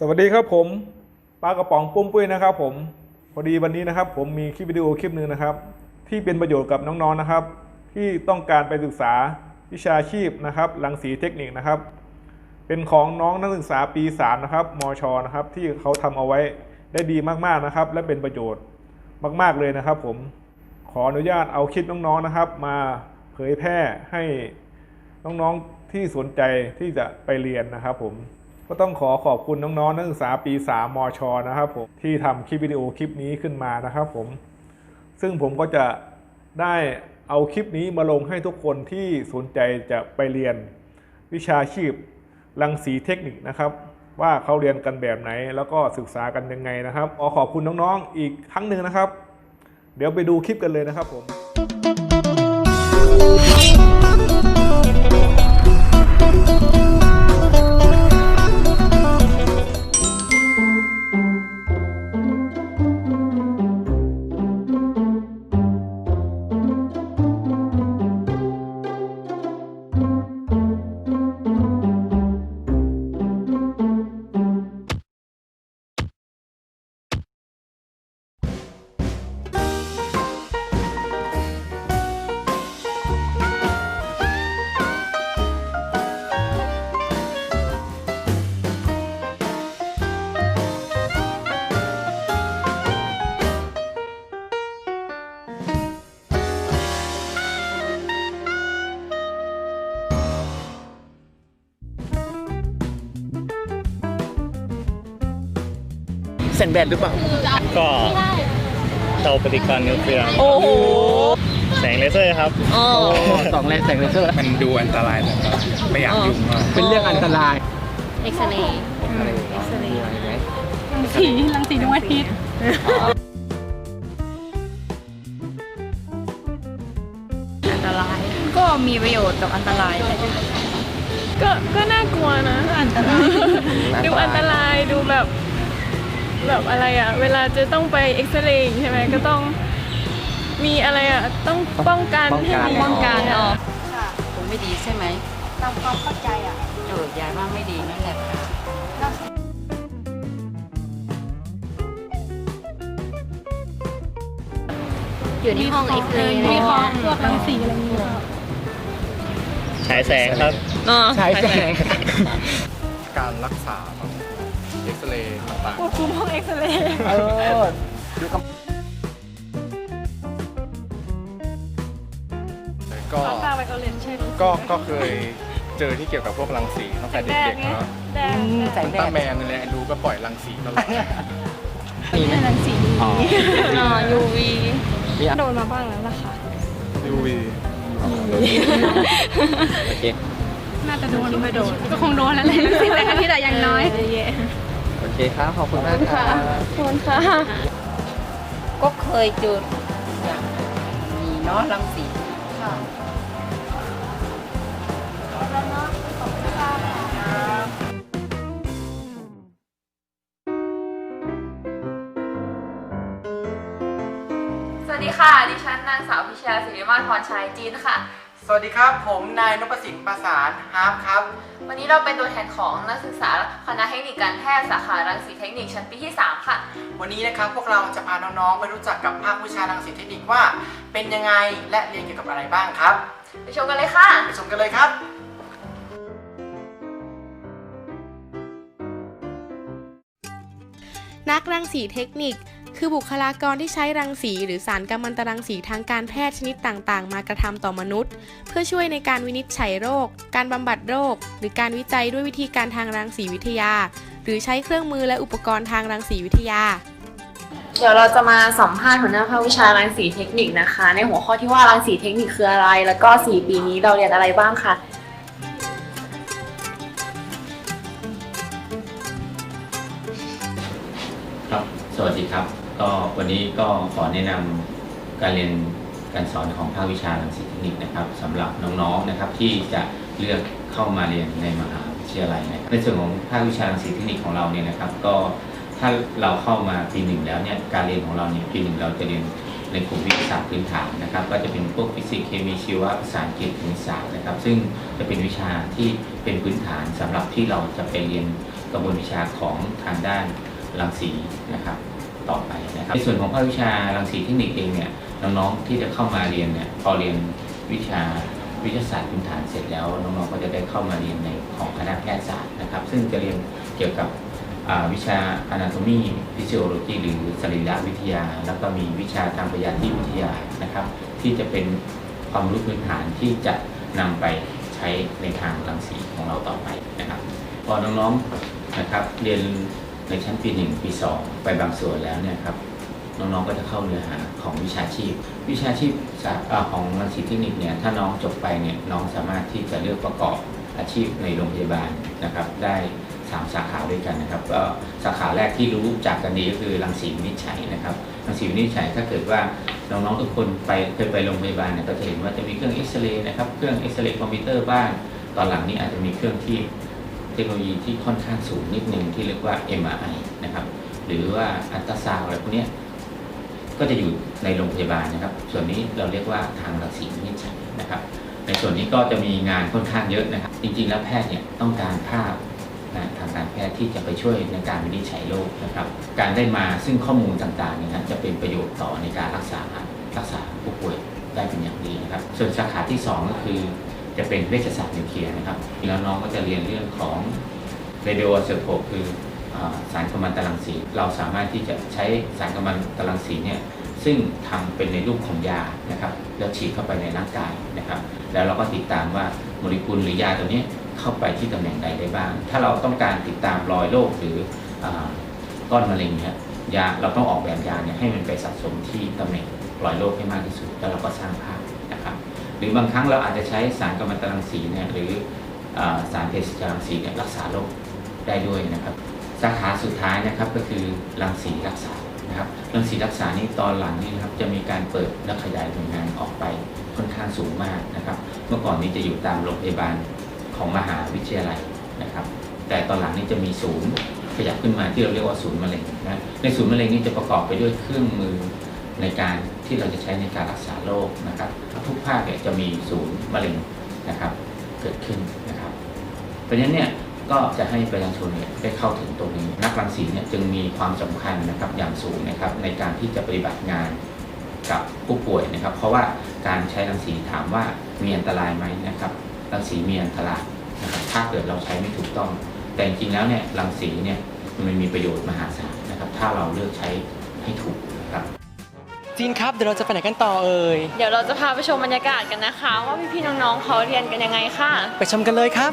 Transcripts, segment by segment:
สวัสดีครับผมปลากระป๋องปุ้มปุ้ยนะครับผมพอดีวันนี้นะครับ ผมมีคลิปวิดีโอคลิปหนึ่งนะครับ ที่เป็นประโยชน์กับน้องๆนะครับ ที่ต้องการไปศึกษาวิชาชีพนะครับรังสีเทคนิคนะครับ เป็นของน้องนักศึกษาปี3นะครับมชนะครับที่เขาทำเอาไว้ได้ดีมากๆนะครับ และเป็นประโยชน์มาก ๆเลยนะครับ ผมขออนุญาตเอาคลิปน้องๆนะครับ มาเผยแพร่ให้น้องๆที่สนใจที่จะไปเรียนนะครับ ผม ก็ต้องขอขอบคุณน้องๆนักศึกษาปี 3 มช นะครับผมที่ทำคลิปวิดีโอคลิปนี้ขึ้นมานะครับผม ซึ่งผมก็จะได้เอาคลิปนี้มาลงให้ทุกคนที่สนใจจะไปเรียนวิชาชีพรังสีเทคนิคนะครับ ว่าเขาเรียนกันแบบไหน แล้วก็ศึกษากันยังไงนะครับขอขอบคุณน้องๆอีกครั้งหนึ่งนะครับ เดี๋ยวไปดูคลิปกันเลยนะครับผม แสงแดดหรือเปล่า ก็เตาปฏิกรณ์นิวเคลียร์โอ้โหแสงเลเซอร์ครับ อ๋อสองแรงแสงเลเซอร์ มันดูอันตรายแต่ก็ไม่อยากยุ่งมาก เป็นเรื่องอันตราย เอ็กซเรย์อะไรเอ็กซเรย์สีรังสีดวงอาทิตย์อันตราย ก็มีประโยชน์กับอันตรายแต่ก็ก็น่ากลัวนะ อันตราย ดูอันตรายดูแบบ แบบอะไรอะเวลาจะต้องไปเอ็กซเรย์ใช่ไหมก็ต้องมีอะไรอะต้องป้องกันให้ดีป้องกันเนาะเนาะคงไม่ดีใช่ไหมตามความเข้าใจอะ เออยายว่าไม่ดีนั่นแหละค่ะ อยู่ในห้องเอ็กซเรย์มีคอมพวกรังสีอะไรอย่างเงี้ย ฉายแสงครับ ใช้แสง การรักษาแบบเอ็ก ซเรย์ต่างควบคุมห้องเอ็กซเรย์เออดูกับๆก็ ตาไปเอาเลนส์ใช่ไหมก็ก็เคยเจอที่เกี่ยวกับพวกรังสีตั้งแต่แดเด็ดกไงๆเนาะแดดแสงแดตั้ดงแมนนั่นแหละดูก็ปล่อยรังสีตลอด มีไหมรังสีอ๋อ อ่า UV มีอะโดนมาบ้างแล้วล่ะค่ะ UV โอเค น่าจะโดนไม่โดน ก็คงโดนแล้วแหละสิบแปดอาทิตย์อะอย่างน้อยโอ เคครับ ขอบคุณมากครับขอบคุณค่ะ ก็เคยเจออย่างมีเนาะรังสีสวัสดีค่ะ ดิฉันนางสาวพิชยาศิริมาศพรชัยจีนค่ะ สวัสดีครับ ผมนายนพสินประสานฮาร์ฟครับ วันนี้เราเป็นตัวแทนของนักศึกษาคณะเทคนิคการแพทย์สาขารังสีเทคนิคชั้นปีที่ 3 ค่ะ วันนี้นะครับพวกเราจะพาน้องๆไปรู้จักกับภาควิชารังสีเทคนิคว่า เป็นยังไงและเรียนเกี่ยวกับอะไรบ้างครับ ไปชมกันเลยค่ะ ไปชมกันเลยครับ นักรังสีเทคนิค คือบุคลากรที่ใช้รังสี หรือสารกัมมันตรังสีทางการแพทย์ชนิดต่างๆ มากระทำต่อมนุษย์ เพื่อช่วยในการวินิจฉัยโรค การบำบัดโรค หรือการวิจัยด้วยวิธีการทางรังสีวิทยา หรือใช้เครื่องมือและอุปกรณ์ทางรังสีวิทยา เดี๋ยวเราจะมาสัมภาษณ์หัวหน้าภาควิชารังสีเทคนิคนะคะ ในหัวข้อที่ว่ารังสีเทคนิคคืออะไร แล้วก็ 4 ปีนี้เราเรียนอะไรบ้างคะครับ สวัสดีครับ ก็วันนี้ก็ขอแนะนำการเรียนการสอนของภาควิชารังสีเทคนิคนะครับสำหรับน้องๆนะครับที่จะเลือกเข้ามาเรียนในมหาวิทยาลัยนะในส่วนของภาควิชารังสีเทคนิคของเราเนี่ยนะครับ ก็ถ้าเราเข้ามาปีหนึ่งแล้วเนี่ยการเรียนของเราเนี่ยปีหนึ่งเราจะเรียนในกลุ่มวิทยาศาสตร์พื้นฐานนะครับ ก็จะเป็นพวกฟิสิกส์เคมีชีวะภาษาอังกฤษคณิตศาสตร์นะครับ ซึ่งจะเป็นวิชาที่เป็นพื้นฐานสำหรับที่เราจะไปเรียนกระบวนวิชาของทางด้านรังสีนะครับ ต่อไปนะครับในส่วนของภาควิชารังสีเทคนิคเองเนี่ยน้องๆที่จะเข้ามาเรียนเนี่ยพอเรียนวิชาวิทยาศาสตร์พื้นฐานเสร็จแล้วน้องๆก็จะได้เข้ามาเรียนในของคณะแพทยศาสตร์นะครับ ซึ่งจะเรียนเกี่ยวกับวิชา anatomy physiology หรือสรีรวิทยา แล้วก็มีวิชาทางพยาธิวิทยานะครับ ที่จะเป็นความรู้พื้นฐานที่จะนำไปใช้ในทางรังสีของเราต่อไปนะครับ พอน้องๆนะครับเรียน ในชั้นปี1ปี2ไปบางส่วนแล้วเนี่ยครับน้องๆ ก็จะเข้าเนื้อหาของวิชาชีพ วิชาชีพาของรังสีเทคนิคเนี่ยถ้าน้องจบไปเนี่ยน้องสามารถที่จะเลือกประกอบอาชีพในโรงพยาบาลนะครับได้สามสาขาด้วยกันนะครับก็สาขาแรกที่รู้จักกันดีก็คือรังสีวินิจฉัยนะครับรังสีวินิจฉัยถ้าเกิดว่าน้องๆทุกคนไปเคยไปโรงพยาบาลเนี่ยก็จะเห็นว่าจะมีเครื่องเอ็กซเรย์นะครับเครื่องเอ็กซเรย์คอมพิวเตอร์บ้างตอนหลังนี้อาจจะมีเครื่องที่ เทคโนโลยีที่ค่อนข้างสูงนิดหนึ่งที่เรียกว่า MRI นะครับหรือว่าอัลตราซาวด์อะไรพวกนี้ก็จะอยู่ในโรงพยาบาลนะครับ ส่วนนี้เราเรียกว่าทางรังสีวินิจฉัยนะครับ ในส่วนนี้ก็จะมีงานค่อนข้างเยอะนะครับ จริงๆ แล้วแพทย์เนี่ยต้องการภาพนะทางการแพทย์ที่จะไปช่วยในการวินิจฉัยโรคนะครับ การได้มาซึ่งข้อมูลต่างๆเนี่ยนะจะเป็นประโยชน์ต่อในการรักษารักษาผู้ป่วยได้เป็นอย่างดีนะครับ ส่วนสาขาที่ 2 ก็คือ จะเป็นเวชศาสตร์นิวเคลียร์นะครับ แล้วน้องก็จะเรียนเรื่องของเรดิโอไอโซโทปคืออสารกัมมันตรังสี เราสามารถที่จะใช้สารกัมมันตรังสีเนี่ยซึ่งทำเป็นในรูปของยานะครับ แล้วฉีดเข้าไปในร่างกายนะครับ แล้วเราก็ติดตามว่าโมเลกุลหรือยาตัวนี้เข้าไปที่ตำแหน่งใดได้บ้าง ถ้าเราต้องการติดตามรอยโรคหรืออก้อนมะเร็งเนี่ยยาเราต้องออกแบบยาเนี่ยให้มันไปสะสมที่ตำแหน่งรอยโรคให้มากที่สุด แล้วเราก็สร้างภาพนะครับ หรือบางครั้งเราอาจจะใช้สารกัมมันตรังสีเนี่ยหรืออสารเพสรังสีเนี่ยรักษาโรคได้ด้วยนะครับสาขาสุดท้ายนะครับก็คือรังสีรักษานะครับรังสีรักษานี่ตอนหลังนี่นะครับจะมีการเปิดและขยายหน่วยงานออกไปค่อนข้างสูงมากนะครับ เมื่อก่อนนี้จะอยู่ตามโรงพยาบาลของมหาวิทยาลัยนะครับ แต่ตอนหลังนี่จะมีศูนย์ขยับขึ้นมาที่เราเรียกว่าศูนย์มะเร็งนะในศูนย์มะเร็งนี่จะประกอบไปด้วยเครื่องมือในการ ที่เราจะใช้ในการรักษาโรคนะครับ ทุกภาคเนี่ยจะมีศูนย์มะเร็งนะครับ เกิดขึ้นนะครับ เพราะฉะนั้นเนี่ยก็จะให้ประชาชนเนี่ยได้เข้าถึงตรงนี้ นักรังสีเนี่ยจึงมีความสำคัญนะครับอย่างสูงนะครับในการที่จะปฏิบัติงานกับผู้ป่วยนะครับ เพราะว่าการใช้รังสีถามว่ามีอันตรายไหมนะครับรังสีมีอันตรายนะครับถ้าเกิดเราใช้ไม่ถูกต้อง แต่จริงแล้วเนี่ยรังสีเนี่ยมันมีประโยชน์มหาศาลนะครับ ถ้าเราเลือกใช้ให้ถูกนะครับ จีนครับ เดี๋ยวเราจะไปไหนกันต่อเอ่ย เดี๋ยวเราจะพาไปชมบรรยากาศกันนะคะ ว่าพี่ๆน้องๆเขาเรียนกันยังไงค่ะ ไปชมกันเลยครับ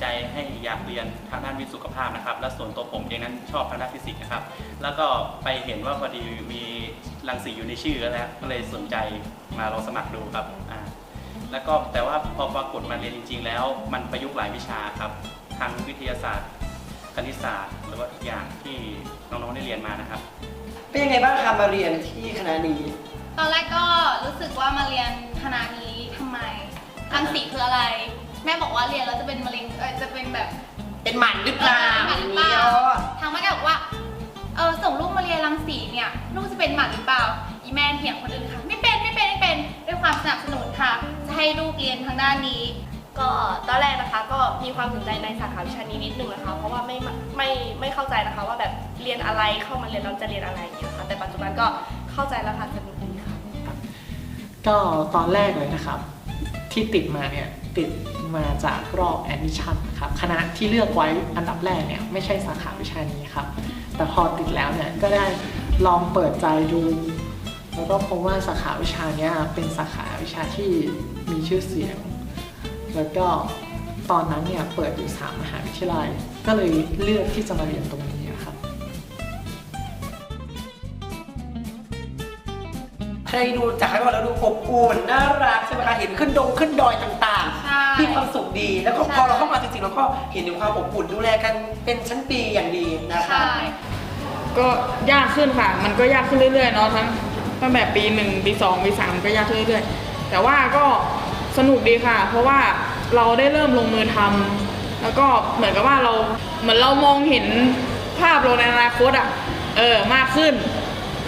ใจให้อยากเรียนทางด้านวิทย์สุขภาพนะครับ และส่วนตัวผมเองนั้นชอบทางด้านฟิสิกส์นะครับ แล้วก็ไปเห็นว่าพอดีมีรังสีอยู่ในชื่อแล้วก็เลยสนใจมาลองสมัครดูครับอ่าแล้วก็แต่ว่าพอปรากฏมาเรียนจริง ๆ แล้ว มันประยุกต์หลายวิชาครับทั้งวิทยาศาสตร์ คณิตศาสตร์ หรือว่าทุกอย่างที่น้องๆได้เรียนมานะครับ เป็นยังไงบ้างครับมาเรียนที่คณะนี้ ตอนแรกก็รู้สึกว่ามาเรียนคณะนี้ทำไมรังสีคืออะไร แม่บอกว่าเรียนแล้วจะเป็นมะเร็งเอ่อจะเป็นแบบเป็นหมันหรือเปล่าหมันหรือเปล่าทางแม่ก็บอกว่าเออส่งลูกมาเรียนรังสีเนี่ยลูกจะเป็นหมันหรือเปล่าอีแม่เถียงคนอื่นค่ะ ไม่เป็นไม่เป็นไม่เป็นด้วยความสนับสนุนค่ะ จะให้ลูกเรียนทางด้านนี้ ก็ตอนแรกนะคะ ก็มีความสนใจในสาขาวิชานี้นิดนึงนะคะ เพราะว่าไม่ไม่ไม่เข้าใจนะคะ ว่าแบบเรียนอะไรเข้ามาเรียนเราจะเรียนอะไรอย่างเงี้ยค่ะแต่ปัจจุบันก็เข้าใจแล้วค่ะสนุกดีค่ะก็ตอนแรกเลยนะครับ ที่ติดมาเนี่ย ติดมาจากรอบแอดมิชชั่นครับคณะที่เลือกไว้อันดับแรกเนี่ยไม่ใช่สาขาวิชานี้ครับ แต่พอติดแล้วเนี่ยก็ได้ลองเปิดใจดู แล้วก็พบว่าสาขาวิชานี้เป็นสาขาวิชาที่มีชื่อเสียง แล้วก็ตอนนั้นเนี่ยเปิดอยู่สามมหาวิทยาลัย ก็เลยเลือกที่จะมาเรียนตรงนี้ครับให้ดูจากข้างนอกแล้วดูอบอุ่นน่ารักใช่ไหมคะเห็นขึ้นดงขึ้นดอยต่าง มีความสุขดี แล้วก็พอเราเข้ามาจริงๆเราก็เห็นถึงความอบอุ่นดูแลกันเป็นชั้นปีอย่างดีนะคะก็ยากขึ้นค่ะ มันก็ยากขึ้นเรื่อยๆเนาะทั้งตั้งแต่ปีหนึ่งปีสองปีสามก็ยากขึ้นเรื่อยๆ แต่ว่าก็สนุกดีค่ะ เพราะว่าเราได้เริ่มลงมือทำแล้วก็เหมือนกับว่าเราเหมือนเรามองเห็นภาพเราในอนาคตอะเออมากขึ้น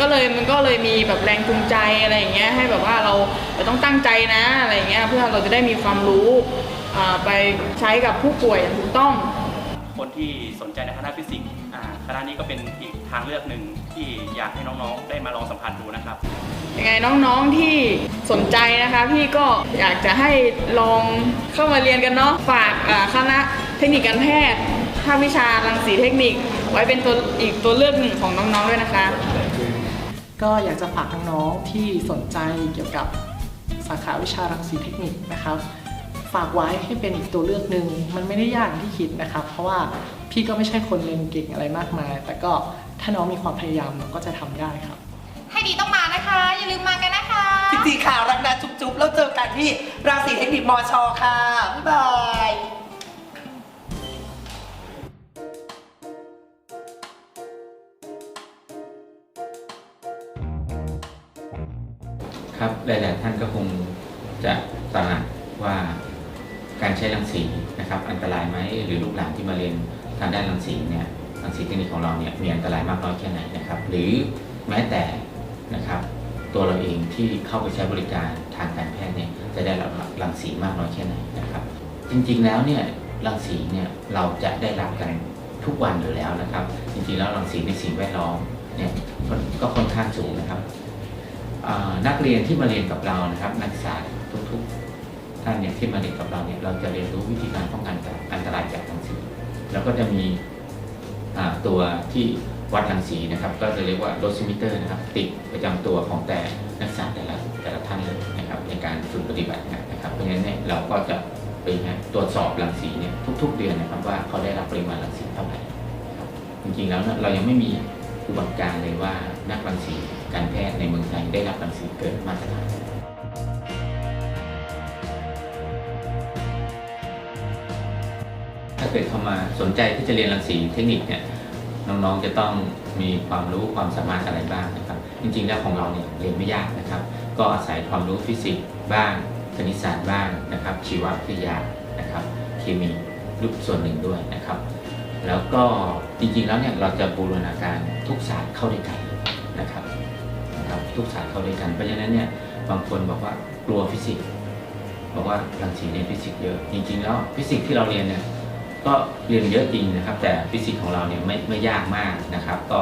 ก็เลยมันก็เลยมีแบบแรงจูงใจอะไรอย่างเงี้ยให้แบบว่าเราเราต้องตั้งใจนะอะไรอย่างเงี้ยเพื่อเราจะได้มีความรู้อ่าไปใช้กับผู้ป่วยอย่างถูกต้อง คนที่สนใจในคณะฟิสิกส์อ่าคณะนี้ก็เป็นอีกทางเลือกหนึ่งที่อยากให้น้องๆ ได้มาลองสัมผัสดูนะครับยังไงน้องๆที่สนใจนะคะพี่ก็อยากจะให้ลองเข้ามาเรียนกันเนาะฝากอ่าคณะเทคนิคการแพทย์ภาควิชารังสีเทคนิค ไว้เป็นตัวอีกตัวเลือกหนึ่งของน้องๆด้วยนะคะ ก็อยากจะฝากน้องๆที่สนใจเกี่ยวกับสาขาวิชารังสีเทคนิคนะครับ ฝากไว้ให้เป็นอีกตัวเลือกหนึ่งมันไม่ได้ยากอย่างที่คิดนะครับ เพราะว่าพี่ก็ไม่ใช่คนเรียนเก่งอะไรมากมาย แต่ก็ถ้าน้องมีความพยายามน้องก็จะทำได้ครับ ให้ดีต้องมานะคะ อย่าลืมมากันนะคะจริงๆค่ะรักนะจุ๊บๆแล้วเจอกันที่รังสีเทคนิคมอชอค่ะบ๊ายบาย ครับหลาย ๆ ท่านก็คงจะตระหนักว่าการใช้รังสีนะครับ อันตรายไหมหรือลูกหลานที่มาเรียนทางด้านรังสีเนี่ยรังสีเทคนิคของเราเนี่ยมีอันตรายมากน้อยแค่ไหนนะครับ หรือแม้แต่นะครับ ตัวเราเองที่เข้าไปใช้บริการทางการแพทย์เนี่ยจะได้รับรังสีมากน้อยแค่ไหนนะครับ จริง ๆ แล้วเนี่ยรังสีเนี่ยเราจะได้รับกันทุกวันอยู่แล้วนะครับ จริงๆแล้วรังสีในสิ่งแวดล้อมเนี่ยก็ค่อนข้างสูงนะครับ นักเรียนที่มาเรียนกับเรานะครับ นักศึกษาทุกๆท่านเนี่ยที่มาเรียนกับเราเนี่ยเราจะเรียนรู้วิธีการป้องกันจากอันตรายจากรังสีแล้วก็จะมีตัวที่วัดรังสีนะครับ ก็จะเรียกว่าโดซิมิเตอร์นะครับ ติดประจำตัวของแต่นักศึกษาแต่ละแต่ละท่านเลยนะครับ ในการฝึกปฏิบัติงานนะครับ เพราะฉะนั้นเนี่ยเราก็จะไปตรวจสอบรังสีเนี่ยทุก ๆ เดือนนะครับว่าเขาได้รับปริมาณรังสีเท่าไหร่จริงๆแล้วเนี่ยเรายังไม่มีอุบัติการเลยว่า นักรังสีการแพทย์ในเมืองไทยได้รับรังสีเกินมาตรฐานถ้าเกิดเข้ามาสนใจที่จะเรียนรังสีเทคนิคเนี่ยน้องๆจะต้องมีความรู้ความสามารถอะไรบ้างนะครับ จริงๆแล้วของเราเนี่ยเรียนไม่ยากนะครับ ก็อาศัยความรู้ฟิสิกส์บ้างคณิตศาสตร์บ้างนะครับ ชีววิทยานะครับ เคมีรูปส่วนหนึ่งด้วยนะครับ แล้วก็จริงๆแล้วเนี่ยเราจะบูรณาการทุกศาสตร์เข้าด้วยกัน ทุกศาสตร์เข้าด้วยกัน เพราะฉะนั้นเนี่ยบางคนบอกว่ากลัวฟิสิกส์บอกว่ารังสีเรียนฟิสิกส์เยอะจริงๆแล้วฟิสิกส์ที่เราเรียนเนี่ยก็เรียนเยอะจริงนะครับ แต่ฟิสิกส์ของเราเนี่ยไม่ไม่ยากมากนะครับ ก็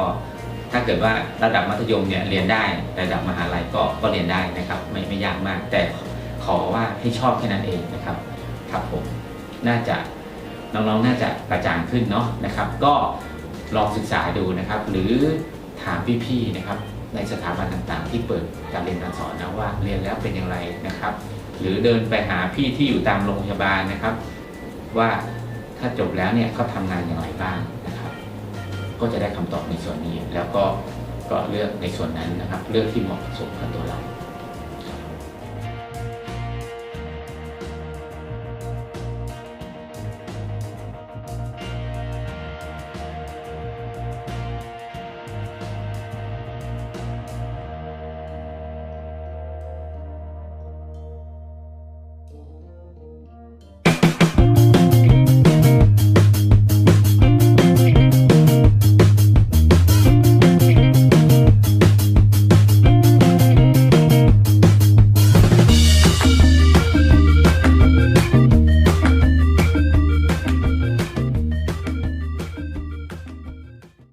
ถ้าเกิดว่าระดับมัธยมเนี่ยเรียนได้ระดับมหาลัยก็ก็เรียนได้นะครับ ไม่ไม่ยากมาก แต่ขอว่าให้ชอบแค่นั้นเองนะครับครับผมน่าจะน้องๆน่าจะกระจ่างขึ้นเนาะนะครับ ก็ลองศึกษาดูนะครับ หรือถามพี่ๆนะครับ ในสถาบันต่างๆ ที่เปิดการเรียนการสอนนะว่าเรียนแล้วเป็นอย่างไรนะครับ หรือเดินไปหาพี่ที่อยู่ตามโรงพยาบาลนะครับ ว่าถ้าจบแล้วเนี่ยเขาทำงานอย่างไรบ้างนะครับ ก็จะได้คำตอบในส่วนนี้แล้วก็ก็เลือกในส่วนนั้นนะครับ เลือกที่เหมาะสมกับตัวเรา